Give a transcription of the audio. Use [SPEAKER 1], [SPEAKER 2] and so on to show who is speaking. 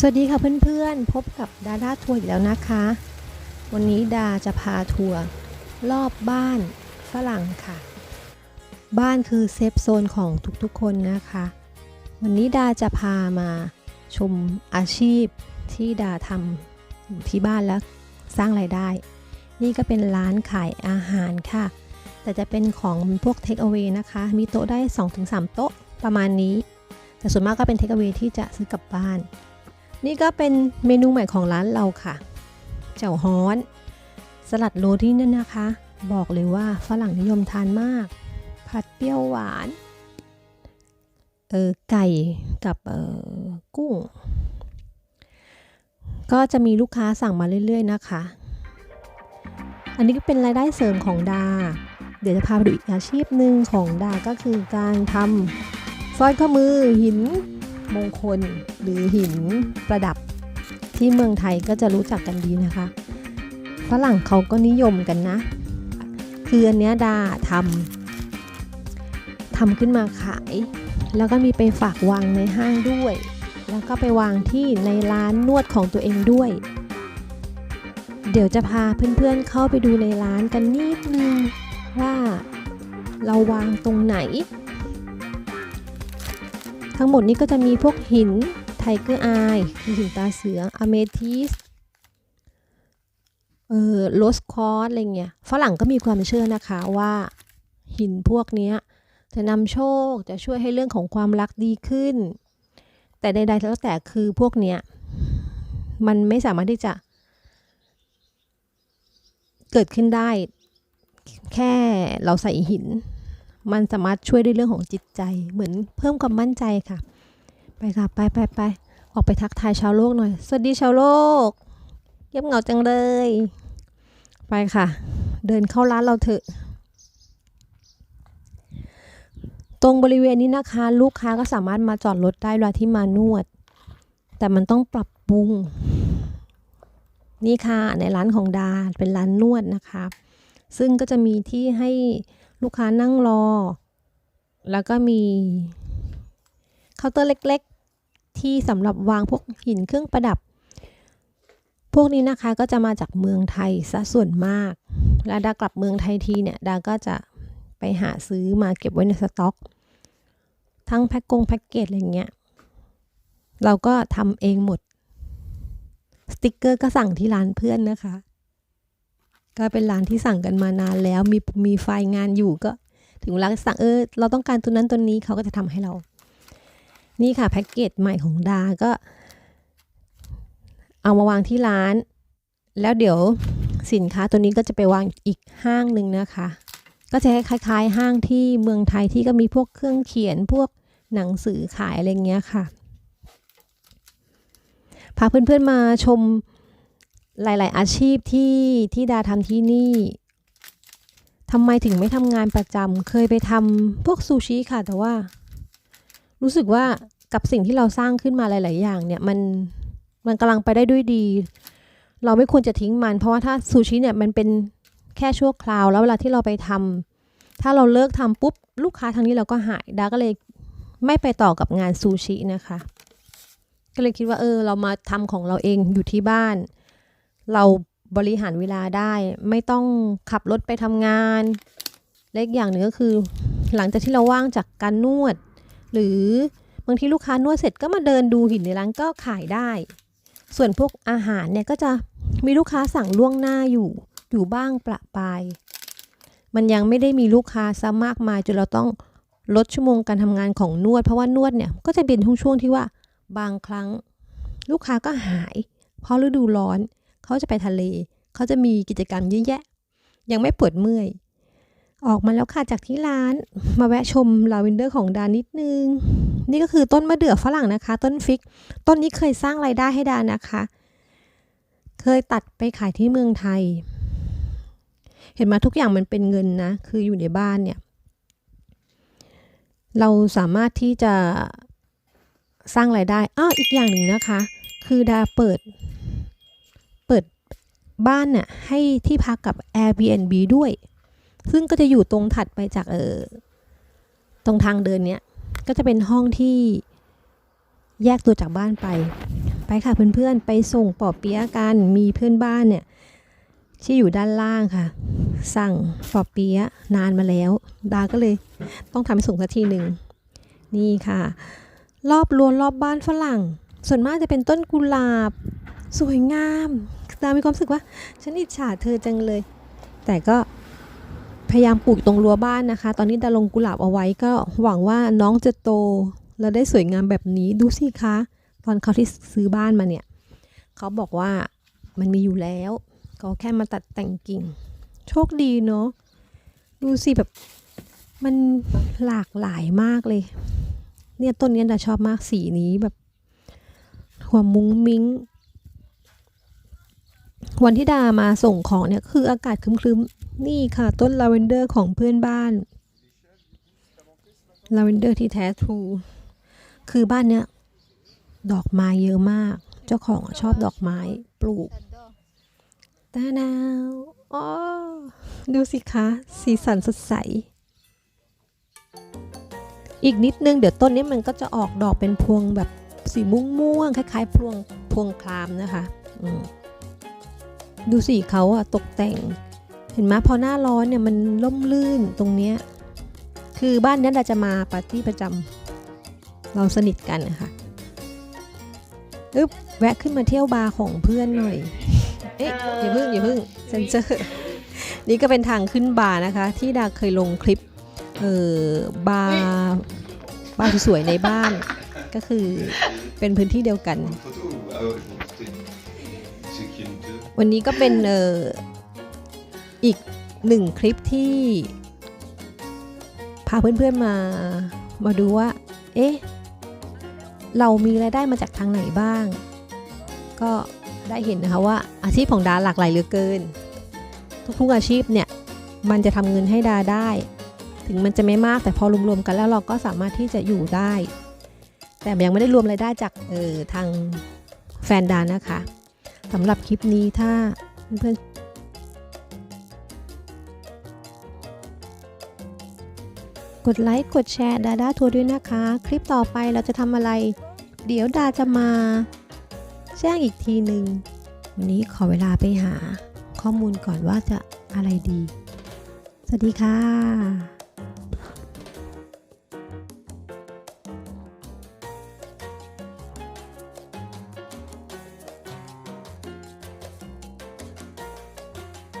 [SPEAKER 1] สวัสดีค่ะเพื่อนๆ พบกับดาด้าทัวร์อีกแล้วนะคะ วันนี้ดาจะพาทัวร์รอบบ้านฝรั่งค่ะ บ้านคือเซฟโซนของทุกๆคนนะคะ วันนี้ดาจะพามาชมอาชีพที่ดาทำอยู่ที่บ้านแล้วสร้างไรายได้ นี่ก็เป็นร้านขายอาหารค่ะ แต่จะเป็นของพวกเทคเอา a y นะคะ มีโต๊ะได้ 2-3 โต๊ะประมาณนี้ แต่ส่วนมากก็เป็นเทคเอา a y ที่จะซื้อกลับบ้าน นี่ก็เป็นเมนูใหม่ของร้านเราค่ะ เจ้าฮ้อน สลัดโรที่นั่นนะคะ บอกเลยว่าฝรั่งนิยมทานมาก ผัดเปรี้ยวหวานเออไก่กับเออกุ้ง ก็จะมีลูกค้าสั่งมาเรื่อยๆนะคะ อันนี้ก็เป็นรายได้เสริมของดา เดี๋ยวจะพาไปดูอีกอาชีพหนึ่งของดาก็คือการทำสร้อยข้อมือหิน มงคลหรือหินประดับที่เมืองไทยก็จะรู้จักกันดีนะคะ ฝรั่งเขาก็นิยมกันนะ คืออันเนี้ยดาทำทำขึ้นมาขาย แล้วก็มีไปฝากวางในห้างด้วย แล้วก็ไปวางที่ในร้านนวดของตัวเองด้วย เดี๋ยวจะพาเพื่อนๆเข้าไปดูในร้านกันนิดนึงว่าเราวางตรงไหน ทั้งหมดนี้ก็จะมีพวกหินไทเกอร์อายหินตาเสืออเมทิสเออโรสคอร์สอะไรเงี้ยฝรั่งก็มีความเชื่อนะคะว่าหินพวกนี้จะนำโชคจะช่วยให้เรื่องของความรักดีขึ้น แต่ใดๆแล้วแต่คือพวกเนี้ยมันไม่สามารถที่จะ เกิดขึ้นได้ แค่เราใส่หิน มันสามารถช่วยได้เรื่องของจิตใจ เหมือนเพิ่มความมั่นใจค่ะ ไปค่ะไปไปไปออกไปทักทายชาวโลกหน่อย สวัสดีชาวโลกเงียบเหงาจังเลย ไปค่ะ เดินเข้าร้านเราเถอะ ตรงบริเวณนี้นะคะ ลูกค้าก็สามารถมาจอดรถได้เวลาที่มานวด แต่มันต้องปรับปรุง นี่ค่ะในร้านของดาเป็นร้านนวดนะคะ ซึ่งก็จะมีที่ให้ ลูกค้านั่งรอ แล้วก็มีเคาน์เตอร์เล็กๆ ที่สำหรับวางพวกหินเครื่องประดับ พวกนี้นะคะก็จะมาจากเมืองไทยซะส่วนมาก แล้วดากลับเมืองไทยทีเนี่ยดาก็จะไปหาซื้อมาเก็บไว้ในสต็อก ทั้งแพ็คกงแพ็กเกจอะไรเงี้ย เราก็ทำเองหมด สติกเกอร์ก็สั่งที่ร้านเพื่อนนะคะ ก็เป็นร้านที่สั่งกันมานานแล้ว มีมีไฟล์งานอยู่ก็ ถึงเวลาสั่งเออเราต้องการตัวนั้นตัวนี้เขาก็จะทำให้เรา นี่ค่ะแพ็กเกจใหม่ของดาก็ เอามาวางที่ร้าน แล้วเดี๋ยวสินค้าตัวนี้ก็จะไปวางอีกห้างหนึ่งนะคะ ก็จะคล้ายๆ ห้างที่เมืองไทยที่ก็มีพวกเครื่องเขียนพวกหนังสือขายอะไรเงี้ยค่ะพาเพื่อนๆมาชม หลาย ๆ อาชีพที่ที่ดาทำที่นี่ทำไมถึงไม่ทำงานประจำเคยไปทำพวกซูชิค่ะ แต่ว่า รู้สึกว่ากับสิ่งที่เราสร้างขึ้นมาหลาย ๆ อย่างเนี่ยมันมันกำลังไปได้ด้วยดี เราไม่ควรจะทิ้งมัน เพราะว่าถ้าซูชิเนี่ยมันเป็นแค่ชั่วคราว แล้วเวลาที่เราไปทำถ้าเราเลิกทำปุ๊บลูกค้าทางนี้เราก็หายดาก็เลยไม่ไปต่อกับงานซูชินะคะ ก็เลยคิดว่าเออ เรามาทำของเราเองอยู่ที่บ้าน เราบริหารเวลาได้ไม่ต้องขับรถไปทำงาน เล็กอย่างหนึ่งก็คือ หลังจากที่เราว่างจากการนวด หรือบางทีลูกค้านวดเสร็จก็มาเดินดูหินในร้านก็ขายได้ ส่วนพวกอาหารเนี่ยก็จะมีลูกค้าสั่งล่วงหน้าอยู่ อยู่บ้างประปราย มันยังไม่ได้มีลูกค้าซะมากมายจนเราต้องลดชั่วโมงการทำงานของนวด เพราะว่านวดเนี่ยก็จะเป็นช่วงๆที่ว่าบางครั้ง ลูกค้าก็หาย เพราะฤดูร้อน เขาจะไปทะเล เขาจะมีกิจกรรมเยอะแยะ ยังไม่ปวดเมื่อย ออกมาแล้วค่ะจากที่ร้าน มาแวะชมลาเวนเดอร์ของดานิดนึง นี่ก็คือต้นมะเดื่อฝรั่งนะคะ ต้นฟิก ต้นนี้เคยสร้างไรายได้ให้ดานะคะ เคยตัดไปขายที่เมืองไทย เห็นมาทุกอย่างมันเป็นเงินนะ คืออยู่ในบ้านเนี่ย เราสามารถที่จะสร้างไรายได้อ้ออีกอย่างหนึ่งนะคะ คือดาเปิด เปิดบ้านเนี่ยให้ที่พักกับ Airbnb ด้วย ซึ่งก็จะอยู่ตรงถัดไปจากเออตรงทางเดินเนี้ยก็จะเป็นห้องที่แยกตัวจากบ้านไป ไปค่ะเพื่อนๆ ไปส่งปอเปี๊ยะกัน มีเพื่อนบ้านเนี่ยที่อยู่ด้านล่างค่ะ สั่งปอเปี๊ยะนานมาแล้ว ดาก็เลยต้องทำให้ส่งสักทีหนึ่งนี่ค่ะ รอบรั้วรอบบ้านฝรั่ง ส่วนมากจะเป็นต้นกุหลาบ สวยงาม ดามีความรู้สึกว่า ฉันอิจฉาเธอจังเลย แต่ก็พยายามปลูกตรงรั้วบ้านนะคะ ตอนนี้ดาลงกุหลาบเอาไว้ก็หวังว่าน้องจะโต แล้วได้สวยงามแบบนี้ดูสิคะ ตอนเขาที่ซื้อบ้านมาเนี่ย เขาบอกว่ามันมีอยู่แล้วก็แค่มาตัดแต่งกิ่ง โชคดีเนาะดูสิแบบมันหลากหลายมากเลย เนี่ยต้นเนี้ยดาชอบมากสีนี้แบบหัวมุ้งมิ้ง วันที่ดามาส่งของเนี่ยคืออากาศครึ้มๆ นี่ค่ะ ต้นลาเวนเดอร์ของเพื่อนบ้านลาเวนเดอร์ที่แท้ทรูคือบ้านเนี้ยดอกไม้เยอะมาก เจ้าของชอบดอกไม้ปลูกตาดาวอ๋อดูสิคะ สีสันสดใส อีกนิดนึง เดี๋ยวต้นนี้มันก็จะออกดอกเป็นพวงแบบสีม่วงม่วงๆคล้ายๆ พวงพวงคลามนะคะ อืม ดูสิเขาอะตกแต่ง เห็นไหมพอหน้าร้อนเนี่ยมันล่มลื่นตรงเนี้ยคือบ้านนี้เราจะมาปาร์ตี้ประจำเราสนิทกันนะคะอึ๊บแวะขึ้นมาเที่ยวบาร์ของเพื่อนหน่อย เอ๊ะอย่าพึ่งอย่าพึ่งเซนเซอร์ นี่ก็เป็นทางขึ้นบาร์นะคะ ที่ดาเคยลงคลิปเออบาร์บาร์สวยๆในบ้าน ก็คือเป็นพื้นที่เดียวกัน วันนี้ก็เป็นเอออีกหนึ่งคลิปที่ พาเพื่อนๆมามาดูว่า เอ๊ะ เรามีรายได้มาจากทางไหนบ้าง ก็ได้เห็นนะคะว่าอาชีพของดาหลากหลายเหลือเกิน ทุกๆอาชีพเนี่ย มันจะทำเงินให้ดาได้ ถึงมันจะไม่มากแต่พอรวมๆกันแล้วเราก็สามารถที่จะอยู่ได้ แต่ยังไม่ได้รวมรายได้จากเออทางแฟนดานะคะ สำหรับคลิปนี้ถ้าเพื่อนกดไลค์ กดแชร์ดาด้าทัวร์ด้วยนะคะ คลิปต่อไปเราจะทำอะไร เดี๋ยวดาจะมาแจ้งอีกทีหนึ่ง วันนี้ขอเวลาไปหาข้อมูลก่อนว่าจะอะไรดี สวัสดีค่ะ